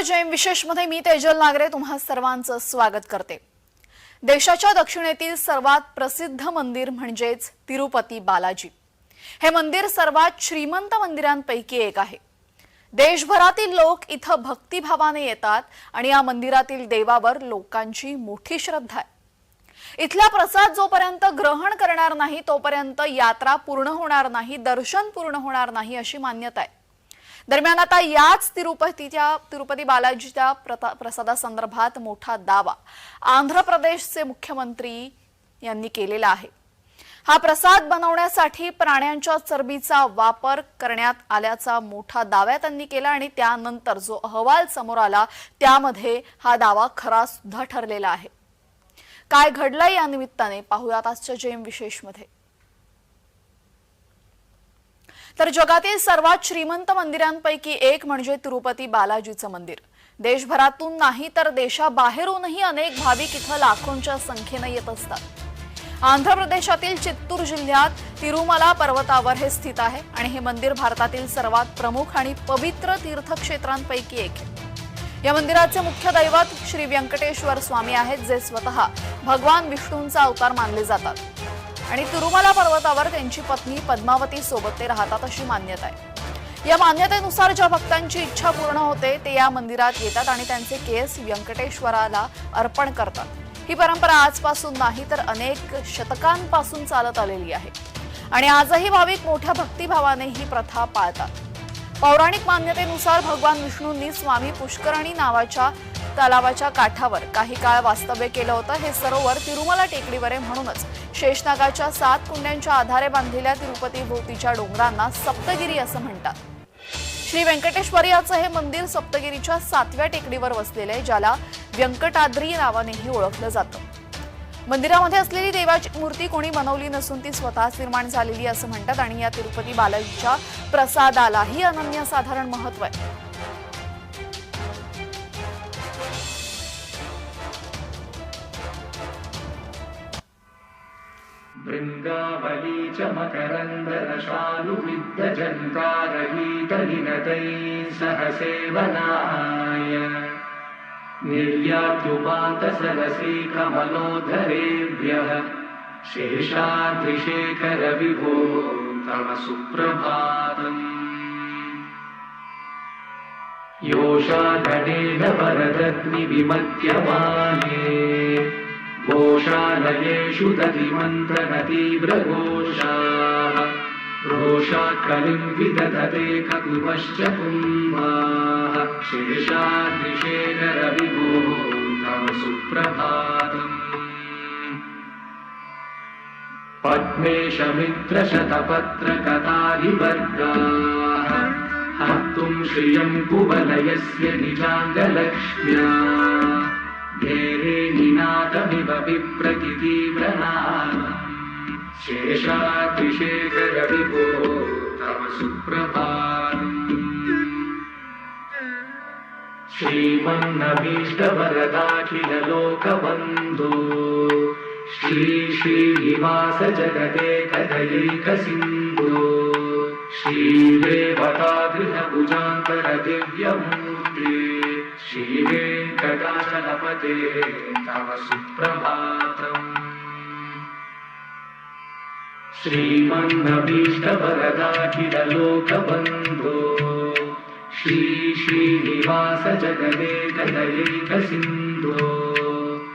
नमस्कार जयम विशेषमध्ये मी तेजल नागरे तुम्हा सर्वांचं स्वागत करते. देशाच्या दक्षिणेतील सर्वात प्रसिद्ध मंदिर म्हणजेच तिरुपती बालाजी. हे मंदिर सर्वात श्रीमंत मंदिरांपैकी एक आहे. देशभरातील लोक इथं भक्तिभावाने येतात आणि या मंदिरातील देवावर लोकांची मोठी श्रद्धा आहे. इथला प्रसाद जोपर्यंत ग्रहण करणार नाही तोपर्यंत यात्रा पूर्ण होणार नाही दर्शन पूर्ण होणार नाही अशी मान्यता आहे. दरम्यान आता याच तिरुपतीच्या तिरुपती बालाजीच्या प्रसादासंदर्भात मोठा दावा आंध्र प्रदेशचे मुख्यमंत्री यांनी केलेला आहे. हा प्रसाद बनवण्यासाठी प्राण्यांच्या चरबीचा वापर करण्यात आल्याचा मोठा दावा त्यांनी केला आणि त्यानंतर जो अहवाल समोर आला त्यामध्ये हा दावा खरा सुद्धा ठरलेला आहे. काय घडलंय या निमित्ताने पाहूयात आजच्या जेम विशेषमध्ये. तर जगातील सर्वात श्रीमंत मंदिरांपैकी एक म्हणजे तिरुपती बालाजीचं मंदिर. देशभरातून नाही तर देशाबाहेरूनही अनेक भाविक इथं लाखोंच्या संख्येनं येत असतात. आंध्र प्रदेशातील चित्तूर जिल्ह्यात तिरुमला पर्वतावर हे स्थित आहे आणि हे मंदिर भारतातील सर्वात प्रमुख आणि पवित्र तीर्थक्षेत्रांपैकी एक आहे. या मंदिराचे मुख्य दैवत श्री व्यंकटेश्वर स्वामी आहेत जे स्वतः भगवान विष्णूंचा अवतार मानले जातात. आणि तिरुमाला पर्वतावर त्यांची पत्नी पद्मावती सोबत ते राहतात अशी मान्यता आहे. या मान्यतेनुसार ज्या भक्तांची इच्छा पूर्ण होते ते या मंदिरात येतात आणि त्यांचे केस व्यंकटेश्वराला अर्पण करतात. ही परंपरा आजपासून नाही तर अनेक शतकांपासून चालत आलेली आहे. आणि आजही भाविक मोठ्या भक्तिभावाने ही प्रथा पाळतात. पौराणिक मान्यतेनुसार भगवान विष्णूंनी स्वामी पुष्करणी नावाच्या तलावाच्या काठावर काही काळ वास्तव्य केलं होतं. हे सरोवर तिरुमला टेकडीवर आहे म्हणूनच शेषनागाच्या सात कुंड्यांच्या आधारे बांधलेल्या तिरुपती भोवतीच्या डोंगरांना सप्तगिरी असं म्हणतात. श्री व्यंकटेश्वरियाचं हे मंदिर सप्तगिरीच्या सातव्या टेकडीवर वसलेलं आहे ज्याला व्यंकटाद्री नावानेही ओळखलं जातं. मंदिरामध्ये असलेली देवाची मूर्ती कोणी बनवली नसून ती स्वतःच निर्माण झालेली असं म्हणतात आणि या तिरुपती बालाजीच्या प्रसादालाही अनन्यसाधारण महत्त्व आहे. भृङ्गावली च मकरन्दरशालुविद्धजन्कारहीतलिनतैः सह सेवनाय निर्यात्युपान्तसरसि कमलोधरेभ्यः शेषाद्रिशेखरविभो तव सुप्रभातम्। योषाधनेन वरदग्निविमत्यमाने घोषालयेषु दधिमन्त्रनतीव्रघोषाः। रोषाकलिम् विदधते ककुवश्च कुम्भाः शेषाद्रिशेखरविभो तव सुप्रभातम्। पद्मेशमित्रशतपत्रकतारिवर्गाः हर्तुम् श्रियम् कुवलयस्य निजाङ्गलक्ष्म्या। घेरे निनादमिव विप्रतितीव्रनादम्। शेषातिशेखरविभो तव सुप्रभातम् श्रीमन्नभीष्टवरदाखिलोकबन्धो श्रीश्रीनिवासजगदे कदलीकसिन्धु श्रीदेवता गृहभुजान्तर दिव्यमूर्ते श्रीवेङ्कटाशनपते तव सुप्रभातम्। श्रीमन्नभीष्टवरदाखिलोकबन्धु श्री श्रीनिवास जगदे कदलीकसिन्धो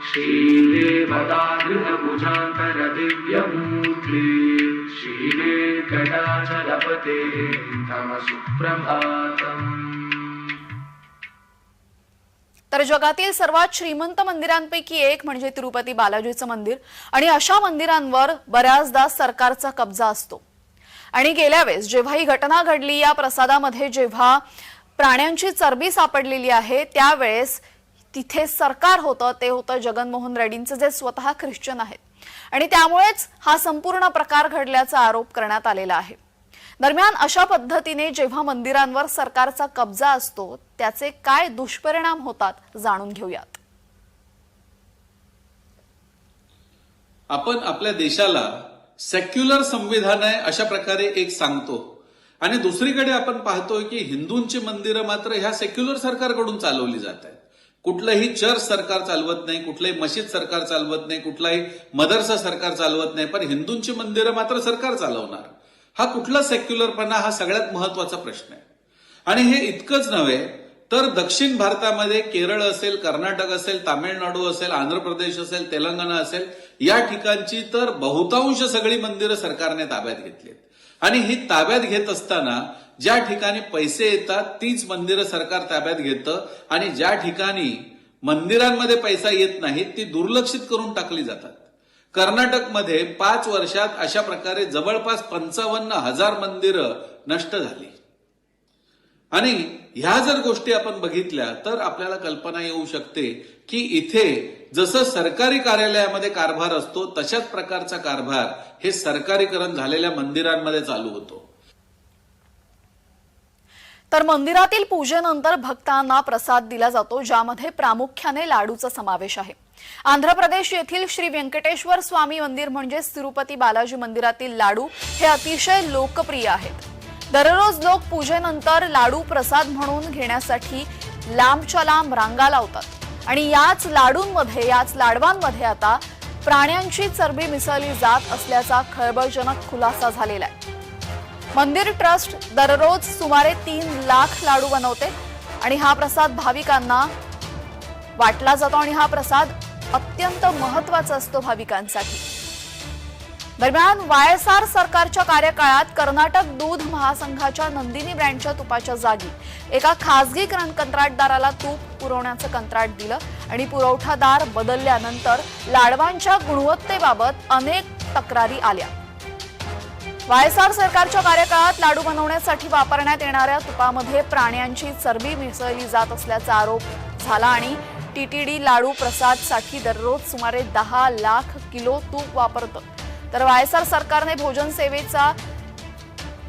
श्रीदेवतागृहभुजान्तर दिव्यमूर्ते श्रीवेङ्कटाचलपते तव सुप्रभातम् तर जगातील सर्वात श्रीमंत मंदिरांपैकी एक म्हणजे तिरुपती बालाजीचं मंदिर. आणि अशा मंदिरांवर बऱ्याचदा सरकारचा कब्जा असतो. आणि गेल्या वेळेस जेव्हा ही घटना घडली या प्रसादामध्ये जेव्हा प्राण्यांची चरबी सापडलेली आहे त्यावेळेस तिथे सरकार होतं ते होतं जगनमोहन रेड्डींचं जे स्वतः ख्रिश्चन आहेत. आणि त्यामुळेच हा संपूर्ण प्रकार घडल्याचा आरोप करण्यात आलेला आहे. दरम्यान अशा पद्धतीने जेव्हा मंदिरांवर सरकारचा कब्जा असतो त्याचे काय दुष्परिणाम होतात जाणून घेऊयात. आपण आपल्या देशाला सेक्युलर संविधान आहे अशा प्रकारे एक सांगतो. आणि दुसरीकडे आपण पाहतोय की हिंदूंची मंदिरं मात्र ह्या सेक्युलर सरकारकडून चालवली जात आहेत. कुठलंही चर्च सरकार चालवत नाही कुठलंही मशीद सरकार चालवत नाही कुठलाही मदरसा सरकार चालवत नाही पण हिंदूंची मंदिरं मात्र सरकार चालवणार. हा कुठला सेक्युलरपणा हा सगळ्यात महत्त्वाचा प्रश्न आहे. आणि हे इतकंच नव्हे तर दक्षिण भारतामध्ये केरळ असेल कर्नाटक असेल तामिळनाडू असेल आंध्र प्रदेश असेल तेलंगणा असेल या ठिकाणची तर बहुतांश सगळी मंदिरं सरकारने ताब्यात घेतलीत आणि ही ताब्यात घेत असताना ज्या ठिकाणी पैसे येतात तीच मंदिरं सरकार ताब्यात घेतं आणि ज्या ठिकाणी मंदिरांमध्ये पैसा येत नाही ती दुर्लक्षित करून टाकली जातात. कर्नाटकमध्ये पाच वर्षात अशा प्रकारे जवळपास पंचावन्न हजार मंदिरं नष्ट झाली. आणि ह्या जर गोष्टी आपण बघितल्या तर आपल्याला कल्पना येऊ शकते की इथे जसं सरकारी कार्यालयामध्ये कारभार असतो तशाच प्रकारचा कारभार हे सरकारीकरण झालेल्या मंदिरांमध्ये चालू होतो. तर मंदिरातील पूजेनंतर भक्तांना प्रसाद दिला जातो ज्यामध्ये प्रामुख्याने लाडूचा समावेश आहे. आंध्र प्रदेश येथील श्री व्यंकटेश्वर स्वामी मंदिर म्हणजे तिरुपती बालाजी मंदिरातील लाडू हे अतिशय लोकप्रिय आहेत. दररोज लोक पूजेनंतर लाडू प्रसाद म्हणून घेण्यासाठी लांबच्या लांब रांगा लावतात. आणि याच लाडूंमध्ये याच लाडवांमध्ये आता प्राण्यांची चरबी मिसळली जात असल्याचा खळबळजनक खुलासा झालेला आहे. मंदिर ट्रस्ट दररोज सुमारे तीन लाख लाडू बनवते आणि हा प्रसाद भाविकांना वाटला जातो आणि हा प्रसाद अत्यंत महत्त्वाचा असतो भाविकांसाठी. दरम्यान वाय एस आर सरकारच्या कार्यकाळात कर्नाटक दूध महासंघाच्या नंदिनी ब्रँडच्या तुपाच्या जागी एका खासगी कंत्राटदाराला तूप पुरवण्याचं कंत्राट दिलं आणि पुरवठादार बदलल्यानंतर लाडवांच्या गुणवत्तेबाबत अनेक तक्रारी आल्या. वायएसआर सरकारच्या कार्यकाळात लाडू बनवण्यासाठी वापरण्यात येणाऱ्या तुपामध्ये प्राण्यांची चरबी मिसळली जात असल्याचा आरोप झाला आणि टीटीडी लाडू प्रसादसाठी दररोज सुमारे दहा लाख किलो तूप वापरतं. तर वायएसआर सरकारने भोजन सेवेचा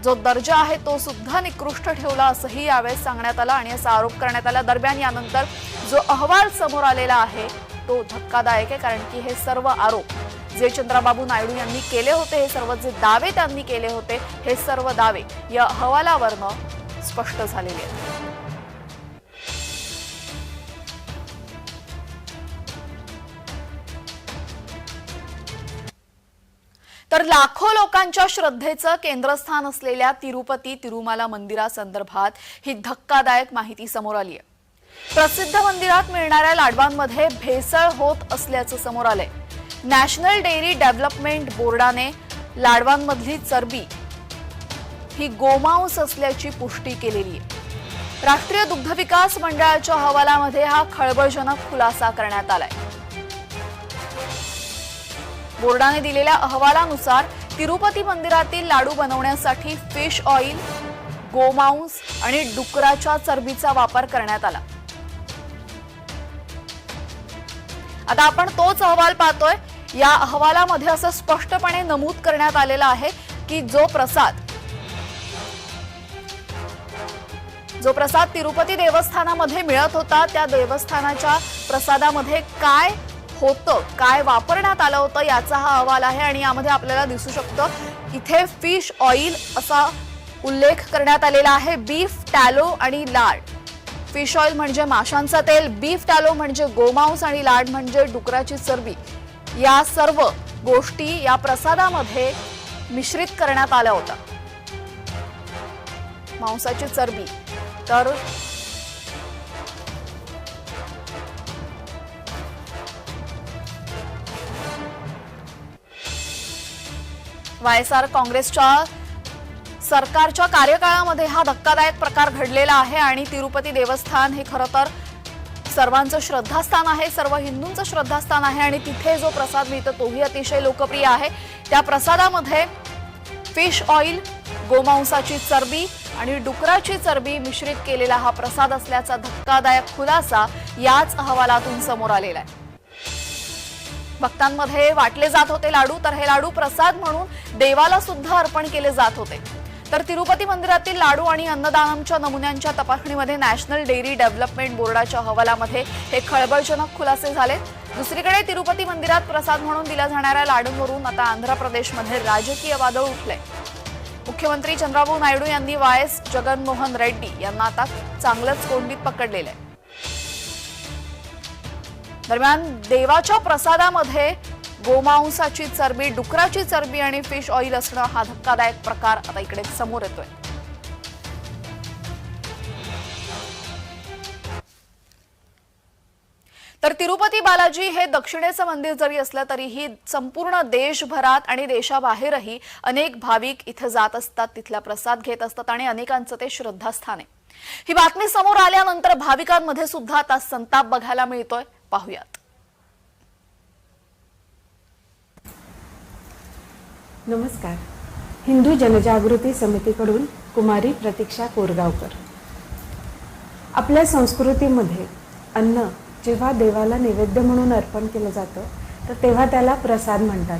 जो दर्जा आहे तो सुद्धा निकृष्ट ठेवला असंही यावेळेस सांगण्यात आलं आणि असा आरोप करण्यात आला. दरम्यान यानंतर जो अहवाल समोर आलेला आहे तो धक्कादायक आहे कारण की हे सर्व आरोप जे चंद्राबाबू नायडू यांनी केले होते हे सर्व जे दावे त्यांनी केले होते हे सर्व दावे या अहवालावरनं स्पष्ट झालेले आहेत. तर लाखो लोकांच्या श्रद्धेचं केंद्रस्थान असलेल्या तिरुपती तिरुमाला मंदिरासंदर्भात ही धक्कादायक माहिती समोर आली आहे. प्रसिद्ध मंदिरात मिळणाऱ्या लाडवांमध्ये भेसळ होत असल्याचं समोर आलंय. नॅशनल डेअरी डेव्हलपमेंट बोर्डाने लाडवांमधली चरबी ही गोमांस असल्याची पुष्टी केलेली आहे. राष्ट्रीय दुग्ध विकास मंडळाच्या अहवालामध्ये हा खळबळजनक खुलासा करण्यात आलाय. बोर्डाने दिलेल्या अहवालानुसार तिरुपती मंदिरातील लाडू बनवण्यासाठी फिश ऑइल गोमांस आणि डुकराच्या चरबीचा वापर करण्यात आला. आता आपण तोच अहवाल पाहतोय. या अहवालामध्ये असं स्पष्टपणे नमूद करण्यात आलेलं आहे की जो प्रसाद जो प्रसाद तिरुपती देवस्थानामध्ये मिळत होता त्या देवस्थानाच्या प्रसादामध्ये काय होतं? काय वापरण्यात आलं होतं? याचा हा अहवाल आहे आणि यामध्ये आपल्याला दिसू शकतं इथे फिश ऑइल असा उल्लेख करण्यात आलेला आहे. बीफ टॅलो आणि लाड. फिश ऑइल म्हणजे माशांचं तेल बीफ टॅलो म्हणजे गोमांस आणि लाड म्हणजे डुकराची चरबी. या सर्व गोष्टी या प्रसादामध्ये मिश्रित करण्यात आल्या होत्या. मांसाची चरबी. तर वायएसआर काँग्रेसच्या सरकारच्या कार्यकाळामध्ये हा धक्कादायक प्रकार घडलेला आहे आणि तिरुपती देवस्थान हे खरं तर सर्वांचं श्रद्धास्थान आहे सर्व हिंदूंचं श्रद्धास्थान आहे आणि तिथे जो प्रसाद मिळतो तोही अतिशय लोकप्रिय आहे. त्या प्रसादामध्ये फिश ऑइल गोमांसाची चरबी आणि डुकराची चरबी मिश्रित केलेला हा प्रसाद असल्याचा धक्कादायक खुलासा याच अहवालातून समोर आलेला आहे. भक्तांमध्ये वाटले जात होते लाडू तर हे लाडू प्रसाद म्हणून देवाला सुद्धा अर्पण केले जात होते. तर तिरुपती मंदिरातील लाडू आणि अन्नदानमच्या नमुन्यांच्या तपासणीमध्ये नॅशनल डेअरी डेव्हलपमेंट बोर्डाच्या अहवालामध्ये हे खळबळजनक खुलासे झाले दुसरीकडे तिरुपती मंदिरात प्रसाद म्हणून दिल्या जाणाऱ्या लाडूंवरून आता आंध्र प्रदेशमध्ये राजकीय वादळ उठले मुख्यमंत्री चंद्राबाबू नायडू यांनी वाय एस जगनमोहन रेड्डी यांना आता चांगलंच कोंडीत पकडलेलं आहे. दरम्यान देवाच्या प्रसादामध्ये गोमांसाची चरबी डुकराची चरबी आणि फिश ऑइल असणं हा धक्कादायक प्रकार आता इकडे समोर येतोय. तर तिरुपती बालाजी हे दक्षिणेचं मंदिर जरी असलं तरीही संपूर्ण देशभरात आणि देशाबाहेरही अनेक भाविक इथे जात असतात तिथला प्रसाद घेत असतात आणि अनेकांचं ते श्रद्धास्थान आहे. ही बातमी समोर आल्यानंतर भाविकांमध्ये सुद्धा आता संताप बघायला मिळतोय. पाहुयात. नमस्कार. हिंदू जनजागृती समितीकडून कुमारी प्रतीक्षा कोरगावकर. आपल्या संस्कृतीमध्ये अन्न जेव्हा देवाला नैवेद्य म्हणून अर्पण केलं जातं तर तेव्हा त्याला प्रसाद म्हणतात.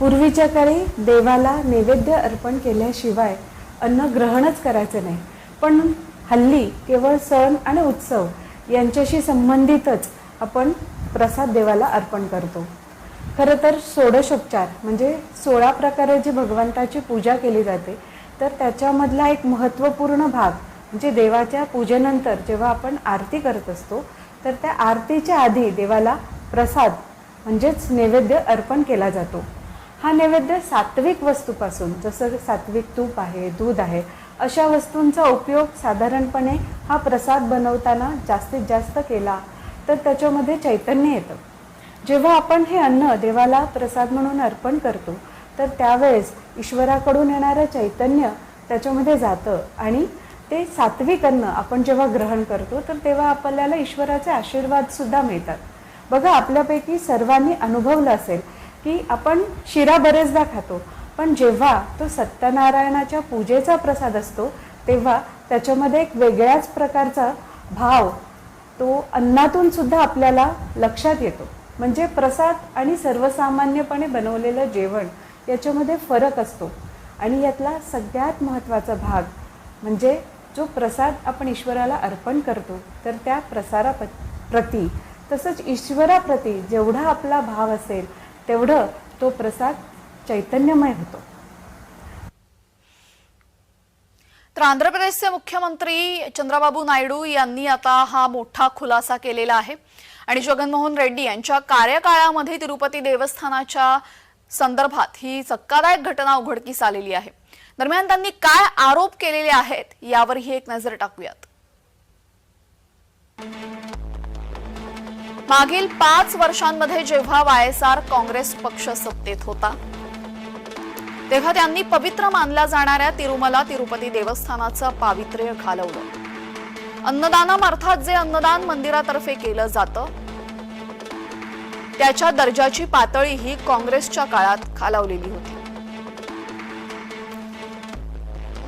पूर्वीच्या काळी देवाला नैवेद्य अर्पण केल्याशिवाय अन्न ग्रहणच करायचं नाही. पण हल्ली केवळ सण आणि उत्सव यांच्याशी संबंधितच आपण प्रसाद देवाला अर्पण करतो. खरं तर षोडशोपचार म्हणजे सोळा प्रकारे जी भगवंताची पूजा केली जाते तर त्याच्यामधला एक महत्त्वपूर्ण भाग म्हणजे देवाच्या पूजेनंतर जेव्हा आपण आरती करत असतो तर त्या आरतीच्या आधी देवाला प्रसाद म्हणजेच नैवेद्य अर्पण केला जातो. हा नैवेद्य सात्विक वस्तूपासून जसं सात्विक तूप आहे दूध आहे अशा वस्तूंचा उपयोग साधारणपणे हा प्रसाद बनवताना जास्तीत जास्त केला तर त्याच्यामध्ये चैतन्य येतं. जेव्हा आपण हे अन्न देवाला प्रसाद म्हणून अर्पण करतो तर त्यावेळेस ईश्वराकडून येणारं चैतन्य त्याच्यामध्ये जातं आणि ते सात्विक अन्न आपण जेव्हा ग्रहण करतो तर तेव्हा आपल्याला ईश्वराचे आशीर्वादसुद्धा मिळतात. बघा आपल्यापैकी सर्वांनी अनुभवलं असेल की आपण शिरा बरेचदा खातो पण जेव्हा तो सत्यनारायणाच्या पूजेचा प्रसाद असतो तेव्हा त्याच्यामध्ये एक वेगळ्याच प्रकारचा भाव तो अन्नातून सुद्धा आपल्याला लक्षात येतो. म्हणजे प्रसाद आणि सर्वसामान्यपणे बनवलेलं जेवण याच्यामध्ये फरक असतो. आणि यातला सगळ्यात महत्त्वाचा भाग म्हणजे जो प्रसाद आपण ईश्वराला अर्पण करतो तर त्या प्रसारा प्रती तसंच ईश्वराप्रती जेवढा आपला भाव असेल तेवढं तो प्रसाद चैतन्यमय होतो. तर आंध्र प्रदेशचे मुख्यमंत्री चंद्राबाबू नायडू यांनी आता हा मोठा खुलासा केलेला आहे. आणि जगनमोहन रेड्डी यांच्या कार्यकाळामध्ये तिरुपती देवस्थानाच्या संदर्भात ही चक्कादायक घटना उघडकीस आलेली आहे. दरम्यान त्यांनी काय आरोप केलेले आहेत यावरही एक नजर टाकूयात. मागील पाच वर्षांमध्ये जेव्हा वायएसआर काँग्रेस पक्ष सत्तेत होता तेव्हा त्यांनी पवित्र मानल्या जाणाऱ्या तिरुमला तिरुपती देवस्थानाचं पावित्र्य घालवलं. अन्नदानम अर्थात जे अन्नदान मंदिरातर्फे केलं जातं त्याच्या दर्जाची पातळी ही काँग्रेसच्या काळात खालावलेली होती.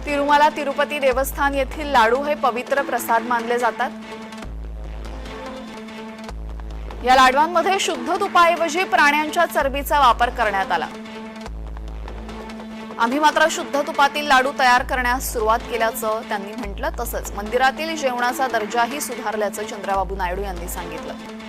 तिरुमला तिरुपती देवस्थान येथील लाडू हे पवित्र प्रसाद मानले जातात. या लाडवांमध्ये शुद्ध तुपाऐवजी प्राण्यांच्या चरबीचा वापर करण्यात आला. आम्ही मात्र शुद्ध तुपातील लाडू तयार करण्यास सुरुवात केल्याचं त्यांनी म्हटलं तसंच मंदिरातील जेवणाचा दर्जाही सुधारल्याचं चंद्रबाबू नायडू यांनी सांगितलं.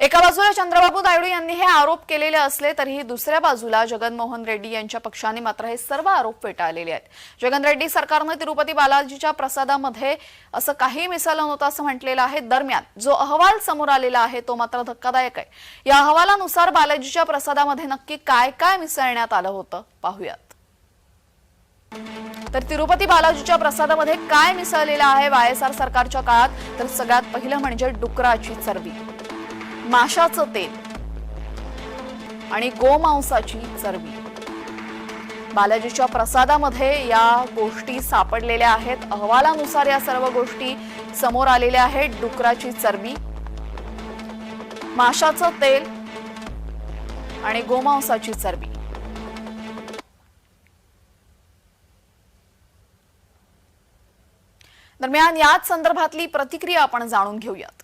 एका बाजूला चंद्रबाबू नायडू यांनी हे आरोप केलेले असले तरीही दुसऱ्या बाजूला जगनमोहन रेड्डी यांच्या पक्षाने मात्र हे सर्व आरोप फेटाळलेले आहेत. जगन रेड्डी सरकारनं तिरुपती बालाजीच्या प्रसादामध्ये असं काही मिसळलं नव्हतं असं म्हटलेलं आहे. दरम्यान जो अहवाल समोर आलेला आहे तो मात्र धक्कादायक आहे. या अहवालानुसार बालाजीच्या प्रसादामध्ये नक्की काय काय मिसळण्यात आलं होतं पाहूयात. तर तिरुपती बालाजीच्या प्रसादामध्ये काय मिसळलेलं आहे वायएसआर सरकारच्या काळात? तर सगळ्यात पहिलं म्हणजे डुकराची चरबी. माशाचं तेल आणि गोमांसाची चरबी. बालाजीच्या प्रसादामध्ये या गोष्टी सापडलेल्या आहेत. अहवालानुसार या सर्व गोष्टी समोर आलेल्या आहेत. डुकराची चरबी माशाचं तेल आणि गोमांसाची चरबी. दरम्यान याच संदर्भातली प्रतिक्रिया आपण जाणून घेऊयात.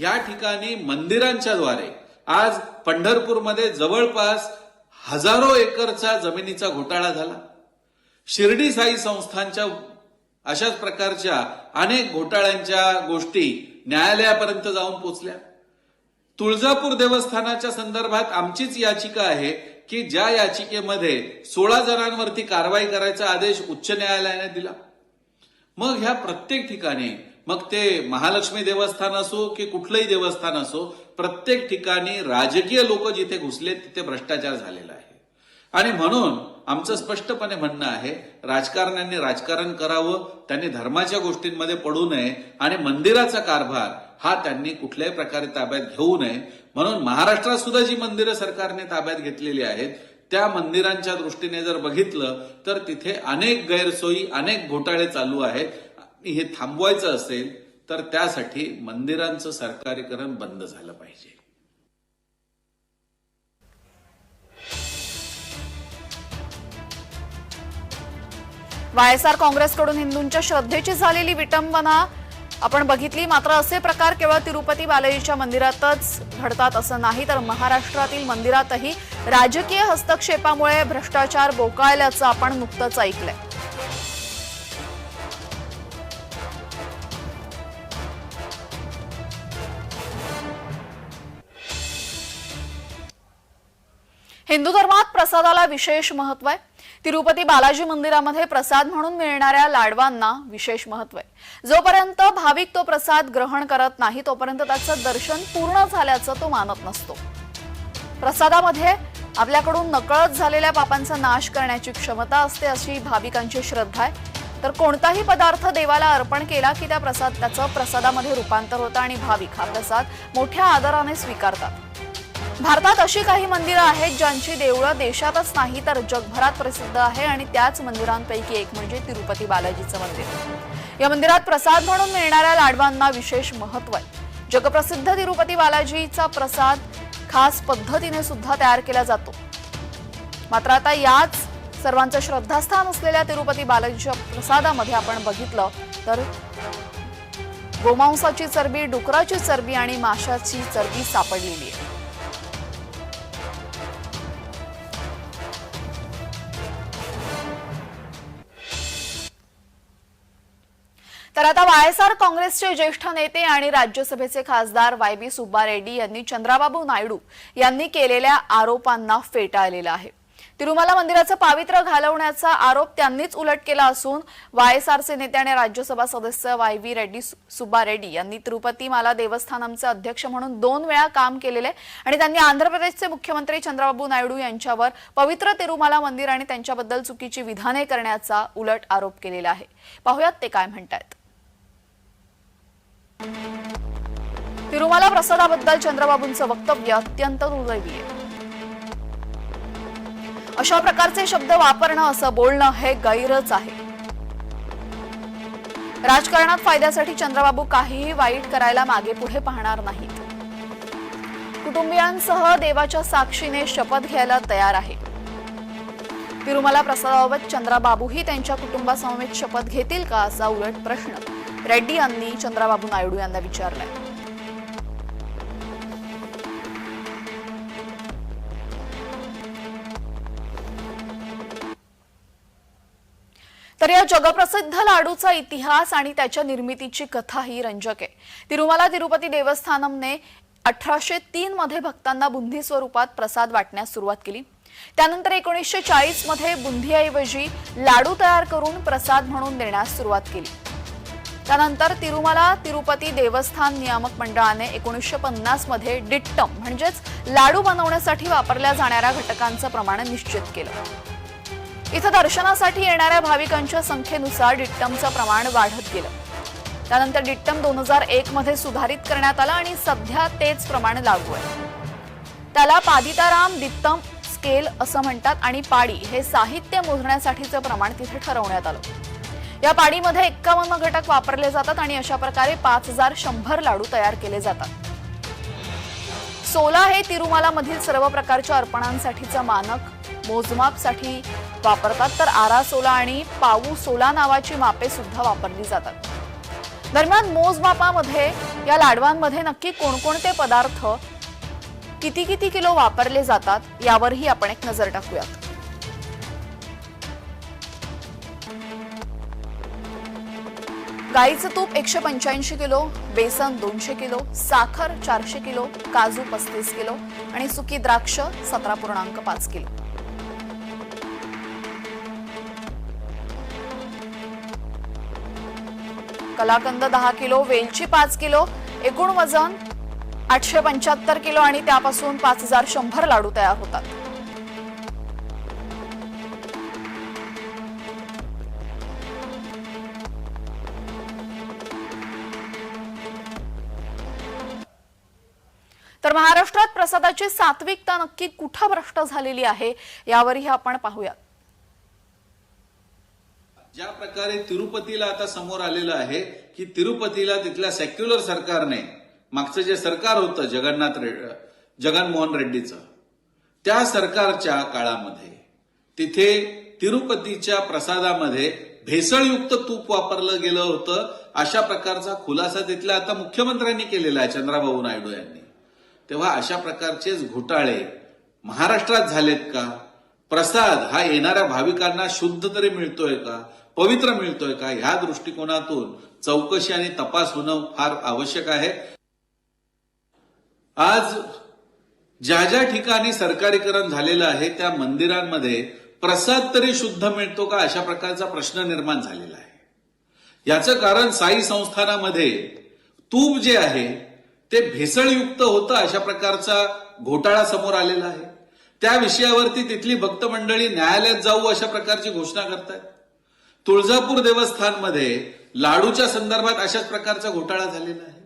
या ठिकाणी मंदिरांच्या द्वारे आज पंढरपूरमध्ये जवळपास हजारो एकरचा जमिनीचा घोटाळा झाला. शिर्डी साई संस्थांच्या अशाच प्रकारच्या अनेक घोटाळ्यांच्या गोष्टी न्यायालयापर्यंत जाऊन पोचल्या. तुळजापूर देवस्थानाच्या संदर्भात आमचीच याचिका आहे की ज्या याचिकेमध्ये सोळा जणांवरती कारवाई करायचा आदेश उच्च न्यायालयाने दिला. मग ह्या प्रत्येक ठिकाणी मग ते महालक्ष्मी देवस्थान असो की कुठलंही देवस्थान असो प्रत्येक ठिकाणी राजकीय लोक जिथे घुसले तिथे भ्रष्टाचार झालेला आहे. आणि म्हणून आमचं स्पष्टपणे म्हणणं आहे राजकारण्यांनी राजकारण करावं त्यांनी धर्माच्या गोष्टींमध्ये पडू नये आणि मंदिराचा कारभार हा त्यांनी कुठल्याही प्रकारे ताब्यात घेऊ नये. म्हणून महाराष्ट्रात सुद्धा जी मंदिरं सरकारने ताब्यात घेतलेली आहेत त्या मंदिरांच्या दृष्टीने जर बघितलं तर तिथे अनेक गैरसोयी अनेक घोटाळे चालू आहेत. हे थांबवायचं असेल तर त्यासाठी मंदिरांचं सरकारीकरण बंद झालं पाहिजे. वायएसआर काँग्रेसकडून हिंदूंच्या श्रद्धेची झालेली विटंबना आपण बघितली. मात्र असे प्रकार केवळ तिरुपती बालाजीच्या मंदिरातच घडतात असं नाही तर महाराष्ट्रातील मंदिरातही राजकीय हस्तक्षेपामुळे भ्रष्टाचार बोकाळल्याचं आपण नुकतंच ऐकलंय. हिंदू धर्मात प्रसादाला विशेष महत्त्व आहे. तिरुपती बालाजी मंदिरामध्ये प्रसाद म्हणून मिळणाऱ्या लाडवांना विशेष महत्त्व आहे. जोपर्यंत भाविक तो प्रसाद ग्रहण करत नाही तोपर्यंत त्याचं दर्शन पूर्ण झाल्याचं तो मानत नसतो. प्रसादामध्ये आपल्याकडून नकळत झालेल्या पापांचा नाश करण्याची क्षमता असते अशी भाविकांची श्रद्धा आहे. तर कोणताही पदार्थ देवाला अर्पण केला की त्या प्रसाद त्याचं प्रसादामध्ये रूपांतर होतं आणि भाविक हा प्रसाद मोठ्या आदराने स्वीकारतात. भारतात अशी काही मंदिरं आहेत ज्यांची देवळं देशातच नाही तर जगभरात प्रसिद्ध आहे आणि त्याच मंदिरांपैकी एक म्हणजे तिरुपती बालाजीचं मंदिर. या मंदिरात प्रसाद म्हणून मिळणाऱ्या लाडवांना विशेष महत्त्व आहे. जगप्रसिद्ध तिरुपती बालाजीचा प्रसाद खास पद्धतीने सुद्धा तयार केला जातो. मात्र आता याच सर्वांचं श्रद्धास्थान असलेल्या तिरुपती बालाजीच्या प्रसादामध्ये आपण बघितलं तर गोमांसाची चरबी डुकराची चरबी आणि माशाची चरबी सापडलेली आहे. तर आता वायएसआर काँग्रेसचे ज्येष्ठ नेते आणि राज्यसभेचे खासदार वाय बी सुब्बा रेड्डी यांनी चंद्राबाबू नायडू यांनी केलेल्या आरोपांना फेटाळलेला आहे. तिरुमला मंदिराचं पावित्र्य घालवण्याचा आरोप त्यांनीच उलट केला असून वायएसआरचे नेते आणि राज्यसभा सदस्य वाय व्ही रेड्डी सुब्बा रेड्डी यांनी तिरुपती माला देवस्थानमचे अध्यक्ष म्हणून दोन वेळा काम केलेले आणि त्यांनी आंध्र प्रदेशचे मुख्यमंत्री चंद्रबाबू नायडू यांच्यावर पवित्र तिरुमाला मंदिर आणि त्यांच्याबद्दल चुकीची विधाने करण्याचा उलट आरोप केलेला आहे. पाहुयात ते काय म्हणतात तिरुमाला प्रसादाबद्दल चंद्रबाबूंचं वक्तव्य अत्यंत दुर्दैवी आहे. अशा प्रकारचे शब्द वापरणं असं बोलणं हे गैरच आहे. राजकारणात फायद्यासाठी चंद्रबाबू काहीही वाईट करायला मागे पुढे पाहणार नाहीत. कुटुंबियांसह देवाच्या साक्षीने शपथ घ्यायला तयार आहे. तिरुमला प्रसादाबाबत चंद्राबाबूही त्यांच्या कुटुंबासमवेत शपथ घेतील का असा उलट प्रश्न. रेड्डी यांनी चंद्राबाबू नायडू यांना विचारलंय. तर या जगप्रसिद्ध लाडूचा इतिहास आणि त्याच्या निर्मितीची कथा ही रंजक आहे. तिरुमला तिरुपती देवस्थानमने अठराशे तीन मध्ये भक्तांना बुंदी स्वरूपात प्रसाद वाटण्यास सुरुवात केली. त्यानंतर एकोणीसशे चाळीसमध्ये बुंदीऐवजी लाडू तयार करून प्रसाद म्हणून देण्यास सुरुवात केली. त्यानंतर तिरुमला तिरुपती देवस्थान नियामक मंडळाने एकोणीसशे पन्नासमध्ये डिट्टम म्हणजेच लाडू बनवण्यासाठी वापरल्या जाणाऱ्या घटकांचं प्रमाण निश्चित केलं. इथं दर्शनासाठी येणाऱ्या भाविकांच्या संख्येनुसार डिट्टमचं प्रमाण वाढत गेलं. त्यानंतर डिट्टम दोन हजार एक मध्ये सुधारित करण्यात आलं आणि सध्या तेच प्रमाण लागू आहे. त्याला पादिताराम दित्तम स्केल असं म्हणतात आणि पाडी हे साहित्य मोजण्यासाठीचं प्रमाण तिथे ठरवण्यात आलं. या पाडीमध्ये एक्कावन्न घटक वापरले जातात आणि अशा प्रकारे पाच हजार शंभर लाडू तयार केले जातात. सोला हे तिरुमाला मधील सर्व प्रकारच्या अर्पणांसाठीचं मानक मोजमापसाठी वापरतात. तर आरा सोला आणि पाऊ सोला नावाची मापे सुद्धा वापरली जातात. दरम्यान मोजमापामध्ये या लाडवांमध्ये नक्की कोणकोणते पदार्थ किती किती किलो वापरले जातात यावरही आपण एक नजर टाकूयात. गाईचं तूप एकशे पंच्याऐंशी किलो बेसन दोनशे किलो साखर चारशे किलो काजू पस्तीस किलो आणि सुकी द्राक्ष सतरा पूर्णांक पाच किलो. कलाकंद दहा किलो वेलची पाच किलो एकूण वजन आठशे पंच्याहत्तर किलो आणि त्यापासून पाच हजार शंभर लाडू तयार होतात. प्रसादाची सात्विकता नक्की कुठं भ्रष्ट झालेली आहे यावरही आपण पाहूयात. ज्या प्रकारे तिरुपतीला आता समोर आलेलं आहे की तिरुपतीला तिथल्या सेक्युलर सरकारने मागचं जे सरकार होतं जगन्नाथ रेड जगनमोहन रेड्डीचं त्या सरकारच्या काळामध्ये तिथे तिरुपतीच्या प्रसादामध्ये भेसळयुक्त तूप वापरलं गेलं होतं अशा प्रकारचा खुलासा तिथल्या आता मुख्यमंत्र्यांनी केलेला आहे चंद्राबाबू नायडू यांनी. तेव्हा अशा प्रकारचेच घोटाळे महाराष्ट्रात झालेत का? प्रसाद हा येणाऱ्या भाविकांना शुद्ध तरी मिळतोय का? पवित्र मिळतोय का? ह्या दृष्टिकोनातून चौकशी आणि तपास होणं फार आवश्यक आहे. आज ज्या ज्या ठिकाणी सरकारीकरण झालेलं आहे त्या मंदिरांमध्ये प्रसाद तरी शुद्ध मिळतो का? अशा प्रकारचा प्रश्न निर्माण झालेला आहे. याचं कारण साई संस्थानामध्ये तूप जे आहे ते भेसळयुक्त होतं अशा प्रकारचा घोटाळा समोर आलेला आहे. त्या विषयावरती तिथली भक्त मंडळी न्यायालयात जाऊ अशा प्रकारची घोषणा करतायत. तुळजापूर देवस्थानमध्ये लाडूच्या संदर्भात अशाच प्रकारचा घोटाळा झालेला आहे.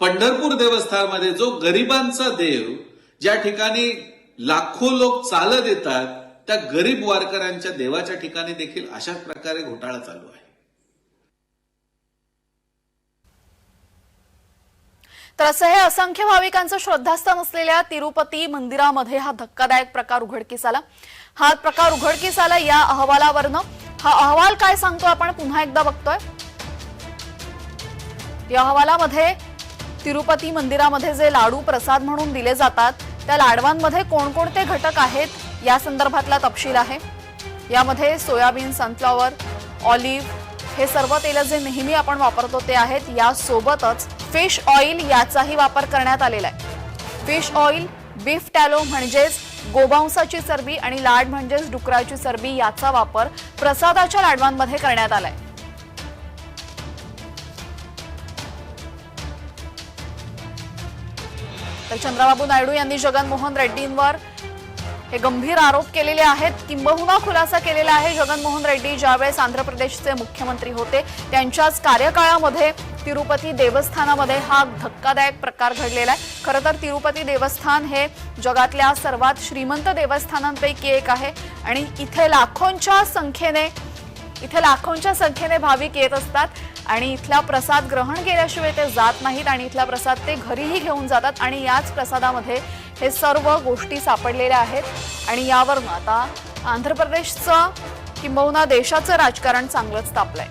पंढरपूर देवस्थानमध्ये जो गरिबांचा देव ज्या ठिकाणी लाखो लोक चालत येतात त्या गरीब वारकऱ्यांच्या देवाच्या ठिकाणी देखील अशाच प्रकारे घोटाळा चालू आहे. तर असं हे असंख्य भाविकांचं श्रद्धास्थान असलेल्या तिरुपती मंदिरामध्ये हा धक्कादायक प्रकार उघडकीस आला. हा प्रकार उघडकीस आला या अहवालावरनं. हा अहवाल काय सांगतो आपण पुन्हा एकदा बघतोय. या अहवालामध्ये तिरुपती मंदिरामध्ये जे लाडू प्रसाद म्हणून दिले जातात त्या लाडवांमध्ये कोणकोणते घटक आहेत या संदर्भातला तपशील आहे. यामध्ये सोयाबीन सनफ्लॉवर ऑलिव्ह हे सर्व तेल जे नेहमी आपण वापरतो ते आहेत यासोबतच फिश ऑइल याचाही वापर करण्यात आलेला आहे. फिश ऑइल बीफ टॅलो म्हणजेच गोबांसाची चरबी आणि लाड म्हणजेच डुकराची चरबी याचा वापर प्रसादाच्या लाडवांमध्ये करण्यात आलाय. तर चंद्रबाबू नायडू यांनी जगनमोहन रेड्डींवर हे गंभीर आरोप केलेले आहेत. किंबहुना खुलासा केलेला आहे. जगनमोहन रेड्डी ज्यावेळेस आंध्र प्रदेशचे मुख्यमंत्री होते त्यांच्याच कार्यकाळामध्ये तिरुपती देवस्थानामध्ये हा धक्कादायक प्रकार घडलेला आहे. खरं तर तिरुपती देवस्थान हे जगातल्या सर्वात श्रीमंत देवस्थानांपैकी एक आहे आणि इथे लाखोंच्या संख्येने इथे लाखोंच्या संख्येने भाविक येत असतात आणि इथला प्रसाद ग्रहण केल्याशिवाय ते जात नाहीत आणि इथला प्रसाद ते घरीही घेऊन जातात आणि याच प्रसादामध्ये हे सर्व गोष्टी सापडलेल्या आहेत. आणि यावरनं आता आंध्र प्रदेशचं किंबहुना देशाचं राजकारण चांगलंच तापलंय.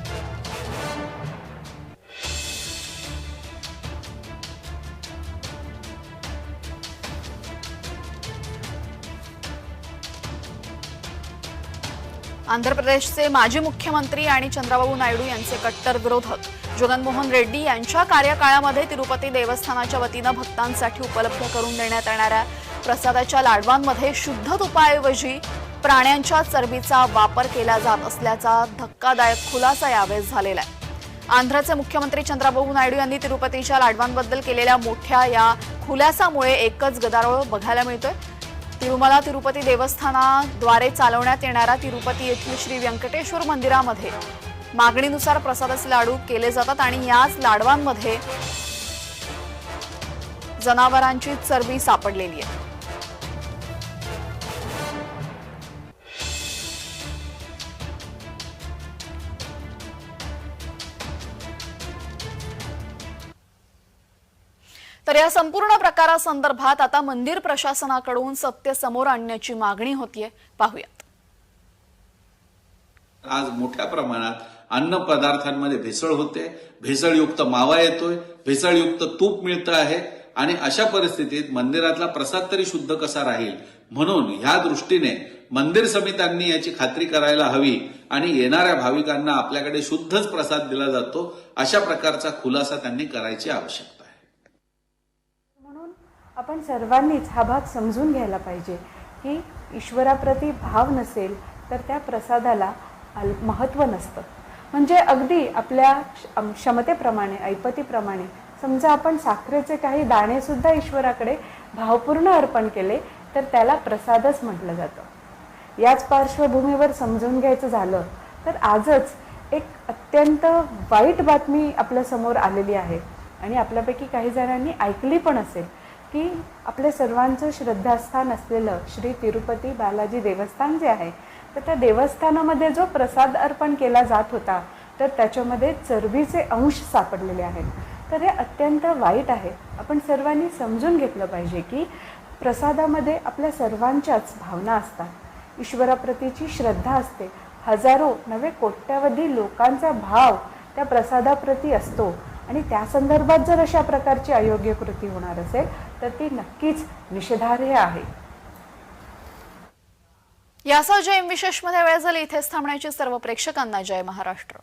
आंध्र प्रदेशचे माजी मुख्यमंत्री आणि चंद्रबाबू नायडू यांचे कट्टर विरोधक जगनमोहन रेड्डी यांच्या कार्यकाळामध्ये तिरुपती देवस्थानाच्या वतीनं भक्तांसाठी उपलब्ध करून देण्यात येणाऱ्या प्रसादाच्या लाडवांमध्ये शुद्ध तुपाऐवजी प्राण्यांच्या चरबीचा वापर केला जात असल्याचा धक्कादायक खुलासा यावेळेस झालेला आहे. आंध्रचे मुख्यमंत्री चंद्राबाबू नायडू यांनी तिरुपतीच्या लाडवांबद्दल केलेल्या मोठ्या या खुलासामुळे एकच गदारोळ बघायला मिळतोय. तिरुमला तिरुपती देवस्थानाद्वारे चालवण्यात येणाऱ्या तिरुपती येथील श्री व्यंकटेश्वर मंदिरामध्ये मागणीनुसार प्रसादाचे लाडू केले जातात आणि याच लाडवांमध्ये जनावरांची चरबी सापडलेली आहे. तर या संपूर्ण प्रकारासंदर्भात आता मंदिर प्रशासनाकडून सत्य समोर आणण्याची मागणी होतीये. पाहूयात. आज मोठ्या प्रमाणात अन्न पदार्थांमध्ये भेसळ होते. भेसळयुक्त मावा येतोय. भेसळयुक्त तूप मिळतं आहे. आणि अशा परिस्थितीत मंदिरातला प्रसाद तरी शुद्ध कसा राहील? म्हणून ह्या दृष्टीने मंदिर समित्यांनी याची खात्री करायला हवी. आणि येणाऱ्या भाविकांना आपल्याकडे शुद्धच प्रसाद दिला जातो. अशा प्रकारचा खुलासा त्यांनी करायची आवश्यकता आहे. म्हणून आपण सर्वांनीच हा भाग समजून घ्यायला पाहिजे की ईश्वराप्रती भाव नसेल तर त्या प्रसादाला महत्त्व नसतं. म्हणजे अगदी आपल्या क्ष- क्षमतेप्रमाणे ऐपतीप्रमाणे. समजा आपण साखरेचे काही दाणेसुद्धा ईश्वराकडे भावपूर्ण अर्पण केले तर त्याला प्रसादच म्हटलं जातं. याच पार्श्वभूमीवर समजून घ्यायचं झालं तर आजच एक अत्यंत वाईट बातमी आपल्यासमोर आलेली आहे. आणि आपल्यापैकी काही जणांनी ऐकली पण असेल की आपल्या सर्वांचं श्रद्धास्थान असलेलं श्री तिरुपती बालाजी देवस्थान जे आहे तर त्या देवस्थानामध्ये जो प्रसाद अर्पण केला जात होता तर त्याच्यामध्ये चरबीचे अंश सापडलेले आहेत. तर हे अत्यंत वाईट आहे. आपण सर्वांनी समजून घेतलं पाहिजे की प्रसादामध्ये आपल्या सर्वांच्याच भावना असतात. ईश्वराप्रतीची श्रद्धा असते. हजारो नव्हे कोट्यावधी लोकांचा भाव त्या प्रसादाप्रती असतो. आणि त्या संदर्भात जर अशा प्रकारची अयोग्य कृती होणार असेल तर ती नक्कीच निषेधार्ह आहे. यासह जय विशेषमध्ये वेळ झाली. इथेच थांबण्याची सर्व प्रेक्षकांना जय महाराष्ट्र.